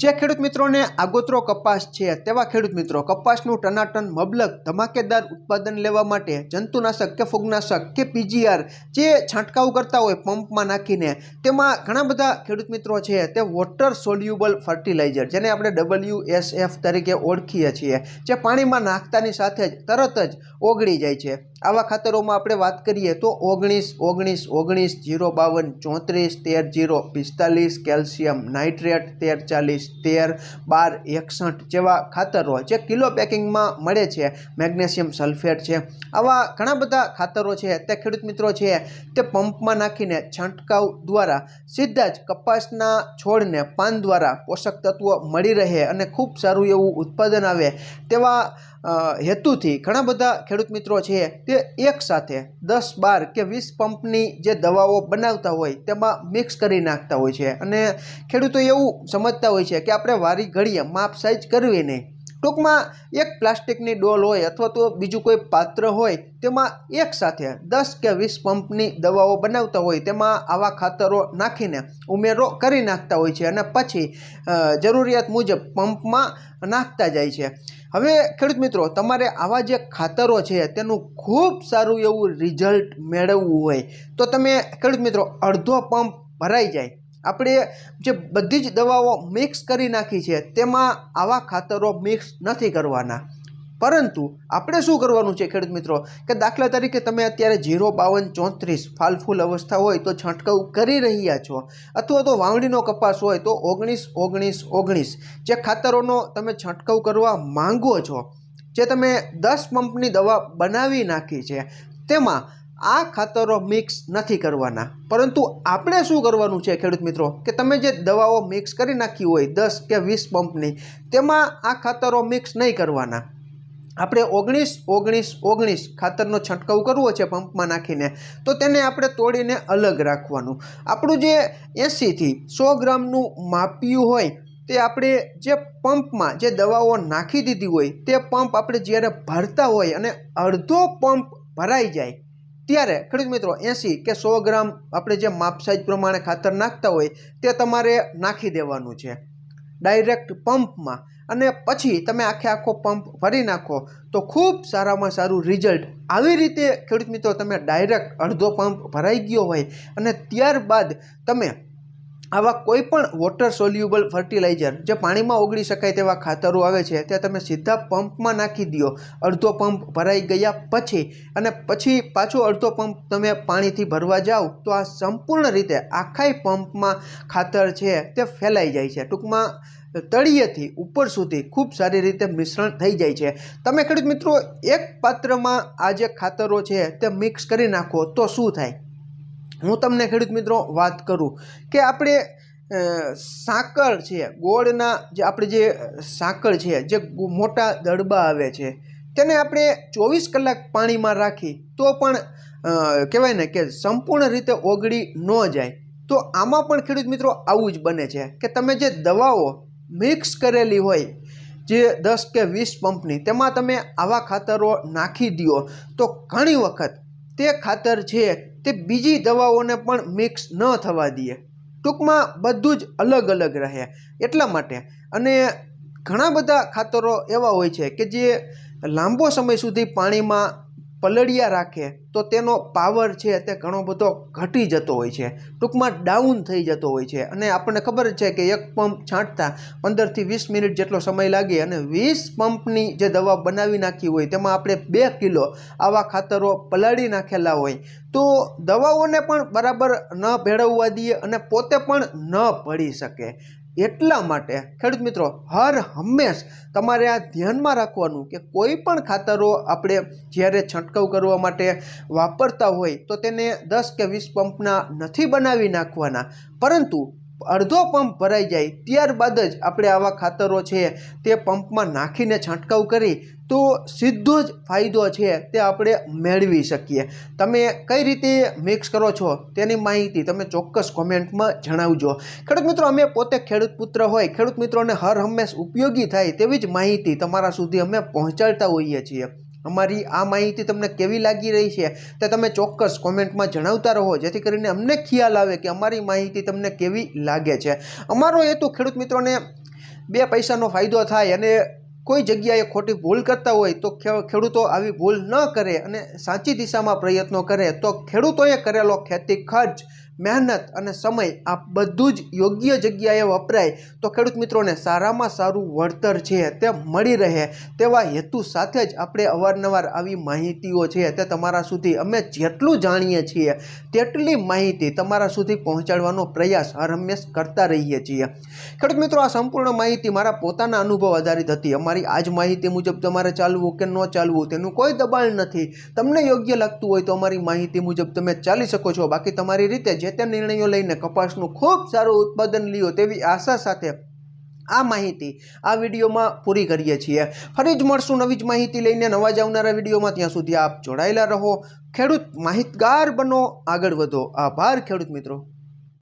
જે ખેડૂત મિત્રોને આગોતરો કપાસ છે, તેવા ખેડૂત મિત્રો, કપાસનું ટનાટન મબલક ધમાકેદાર ઉત્પાદન લેવા માટે જંતુનાશક કે ફૂગનાશક કે પીજીઆર જે છંટકાવ કરતા હોય પંપમાં નાખીને, તેમાં ઘણા બધા ખેડૂત મિત્રો છે, તે વોટર સોલ્યુબલ ફર્ટિલાઇઝર જેને આપણે ડબલ્યુ એસ એફ તરીકે ઓળખીએ છીએ, જે પાણીમાં નાખતાની સાથે જ તરત જ ઓગળી જાય છે. આવા ખાતરોમાં આપણે વાત કરીએ તો ઓગણીસ ઓગણીસ ઓગણીસ, જીરો બાવન, ચોત્રીસ, તેર, જીરો, પિસ્તાલીસ, કેલ્શિયમ, નાઇટ્રેટ, તેર ચાલીસ તેર બાર એકસઠ જેવા ખાતરો જે કિલો પેકિંગમાં મળે છે. મેગ્નેશિયમ સલ્ફેટ છે. આવા ઘણા બધા ખાતરો છે. તે ખેડૂત મિત્રો છે તે પંપમાં નાખીને છંટકાવ દ્વારા સીધા જ કપાસના છોડને પાન દ્વારા પોષક તત્વો મળી રહે અને ખૂબ સારું એવું ઉત્પાદન આવે તેવા હેતુથી ઘણા બધા ખેડૂત મિત્રો છે તે એકસાથે દસ, બાર કે વીસ પંપની જે દવાઓ બનાવતા હોય તેમાં મિક્સ કરી નાખતા હોય છે. અને ખેડૂતો એવું સમજતા હોય છે કે આપણે વારી ઘડીએ માપ સાઈઝ કરવી નહીં. ટૂંકમાં એક પ્લાસ્ટિકની ડોલ હોય અથવા તો બીજું કોઈ પાત્ર હોય, તેમાં એક સાથે દસ કે વીસ પંપની દવાઓ બનાવતા હોય, તેમાં આવા ખાતરો નાખીને ઉમેરો કરી નાખતા હોય છે અને પછી જરૂરિયાત મુજબ પંપમાં નાખતા જાય છે. હવે ખેડૂત મિત્રો, તમારે આવા જે ખાતરો છે, તેનું ખૂબ સારું એવું રિઝલ્ટ મેળવવું હોય, તો તમે ખેડૂત મિત્રો, અડધો પંપ ભરાઈ જાય. આપણે જે બધી જ દવાઓ મિક્સ કરી નાખી છે, તેમાં આવા ખાતરો મિક્સ નથી કરવાના. પરંતુ આપણે શું કરવાનું છે ખેડૂત મિત્રો? કે દાખલા તરીકે તમે અત્યારે જીરો, બાવન, ચોત્રીસ ફાલફૂલ અવસ્થા હોય તો છંટકાવ કરી રહ્યા છો. અથવા તો વાવણીનો કપાસ હોય તો ઓગણીસ ઓગણીસ ઓગણીસ. જે ખાતરોનો તમે છંટકાવ કરવા માંગો છો, જે તમે દસ પંપની દવા બનાવી નાખી છે, તેમાં આ ખાતરો મિક્સ નથી કરવાના. પરંતુ આપણે શું કરવાનું છે ખેડૂત મિત્રો? કે તમે જે દવાઓ મિક્સ કરી નાખી હોય, દસ કે વીસ પંપની તેમાં આ ખાતરો મિક્સ નહીં કરવાના. આપણે ઓગણીસ ઓગણીસ ઓગણીસ ખાતરનો છંટકાવ કરવો છે પંપમાં નાખીને, તો તેને આપણે તોડીને અલગ રાખવાનું. આપણું જે એંસીથી સો ગ્રામનું માપ્યું હોય, તે આપણે જે પંપમાં જે દવાઓ નાખી દીધી હોય, તે પંપ આપણે જ્યારે ભરતા હોય અને અડધો પંપ ભરાઈ જાય ત્યારે ખેડૂત મિત્રો, એંસી કે સો ગ્રામ આપણે જે માપ સાઈઝ પ્રમાણે ખાતર નાખતા હોય, તે તમારે નાખી દેવાનું છે. ડાયરેક્ટ પંપમાં અને પછી તમે આખે આખો પંપ ભરી નાખો, તો ખૂબ સારામાં સારું રિઝલ્ટ આવી રીતે ખેડૂત મિત્રો, તમે ડાયરેક્ટ અડધો પંપ ભરાઈ ગયો હોય, અને ત્યારબાદ તમે આવા કોઈ પણ વોટર સોલ્યુબલ ફર્ટિલાઇઝર જે પાણીમાં ઓગળી શકાય તેવા ખાતરો આવે છે, તે તમે સીધા પંપમાં નાખી દો અડધો પંપ ભરાઈ ગયા પછી અને પછી પાછો અડધો પંપ તમે પાણીથી ભરવા જાઓ તો આ સંપૂર્ણ રીતે આખાય પંપમાં ખાતર છે તે ફેલાઈ જાય છે. ટૂંકમાં તળિયેથી ઉપર સુધી ખૂબ સારી રીતે મિશ્રણ થઈ જાય છે. તમે ખેડૂત મિત્રો, એક પાત્રમાં આ જે ખાતરો છે તે મિક્સ કરી નાખો તો શું થાય? હું તમને ખેડૂત મિત્રો વાત કરું કે આપણે સાંકળ છે, ગોળના જે આપણે જે સાંકળ છે, જે મોટા દડબા આવે છે, તેને આપણે ચોવીસ કલાક પાણીમાં રાખી તો પણ કહેવાય ને કે સંપૂર્ણ રીતે ઓગળી ન જાય. તો આમાં પણ ખેડૂત મિત્રો આવું જ બને છે કે તમે જે દવાઓ મિક્સ કરેલી હોય, જે દસ કે વીસ પંપની, તેમાં તમે આવા ખાતરો નાખી દો તો ઘણી વખત તે ખાતર છે તે બીજી દવાઓને પણ મિક્સ ન થવા દઈએ. ટૂંકમાં બધું જ અલગ અલગ રહે. એટલા માટે અને ઘણા બધા ખાતરો એવા હોય છે કે જે લાંબો સમય સુધી પાણીમાં પલળ્યા રાખે, તો તેનો પાવર છે તે ઘણો બધો ઘટી જતો હોય છે. ટૂંકમાં ડાઉન થઈ જતો હોય છે. અને આપણને ખબર છે કે એક પંપ છાંટતા પંદરથી વીસ મિનિટ જેટલો સમય લાગે અને વીસ પંપની જે દવા બનાવી નાખી હોય, તેમાં આપણે બે કિલો આવા ખાતરો પલાળી નાખેલા હોય. તો દવાઓને પણ બરાબર ન ભેળવવા દઈએ અને પોતે પણ ન ભળી શકે. એટલા માટે, ખેડૂત મિત્રો, હર હંમેશ તમારે આ ધ્યાનમાં રાખવાનું કે કોઈ પણ ખાતરો આપણે જ્યારે છંટકાવ કરવા માટે વાપરતા હોય તો તેને દસ કે વીસ પંપના નથી બનાવી નાખવાના. પરંતુ અડધો પંપ ભરાઈ જાય, ત્યારબાદ જ આપણે આવા ખાતરો છે તે પંપમાં નાખીને છંટકાવ કરી તો સીધો જ ફાયદો છે તે આપણે મેળવી શકીએ. તમે કઈ રીતે મિક્સ કરો છો તેની માહિતી તમે ચોક્કસ કોમેન્ટમાં જણાવજો. ખેડૂત મિત્રો, અમે પોતે ખેડૂત પુત્ર હોય, ખેડૂત મિત્રોને હર હંમેશ ઉપયોગી થાય તેવી જ માહિતી તમારા સુધી અમે પહોંચાડતા હોઈએ છીએ. અમારી આ માહિતી તમને કેવી લાગી રહી છે તે તમે ચોક્કસ કોમેન્ટમાં જણાવતા રહો, જેથી કરીને અમને ખ્યાલ આવે કે અમારી માહિતી તમને કેવી લાગે છે. અમારો હેતુ ખેડૂત મિત્રોને બે પૈસાનો ફાયદો થાય અને કોઈ જગ્યાએ ખોટી ભૂલ કરતા હોય તો ખેડૂતો આવી ભૂલ ન કરે અને સાચી દિશામાં પ્રયત્નો કરે, તો ખેડૂતોએ કરેલો ખેતી ખર્ચ મહેનત અને સમય આ બધું જ યોગ્ય જગ્યાએ વપરાય, તો ખેડૂત મિત્રોને સારામાં સારું વળતર છે તે મળી રહે. તેવા હેતુ સાથે જ આપણે અવારનવાર આવી માહિતીઓ છે તે તમારા સુધી અમે જેટલું જાણીએ છીએ, તેટલી માહિતી તમારા સુધી પહોંચાડવાનો પ્રયાસ હર હંમેશ કરતા રહીએ છીએ. ખેડૂત મિત્રો, આ સંપૂર્ણ માહિતી મારા પોતાના અનુભવ આધારિત હતી. અમારી આ જ માહિતી મુજબ તમારે ચાલવું કે ન ચાલવું તેનું કોઈ દબાણ નથી. તમને યોગ્ય લાગતું હોય તો અમારી માહિતી મુજબ તમે ચાલી શકો છો. બાકી તમારી રીતે જે તે નિર્ણયો લઈને કપાસનું ખૂબ સારું ઉત્પાદન લ્યો તેવી આશા સાથે આ માહિતી આ વિડીયોમાં પૂરી કરીએ છીએ. ફરી જ મળશું નવી જ માહિતી લઈને. નવા જ આવનારા વિડીયોમાં ત્યાં સુધી આપ જોડાયેલા રહો. ખેડૂત માહિતગાર બનો. આગળ વધો. આભાર ખેડૂત મિત્રો.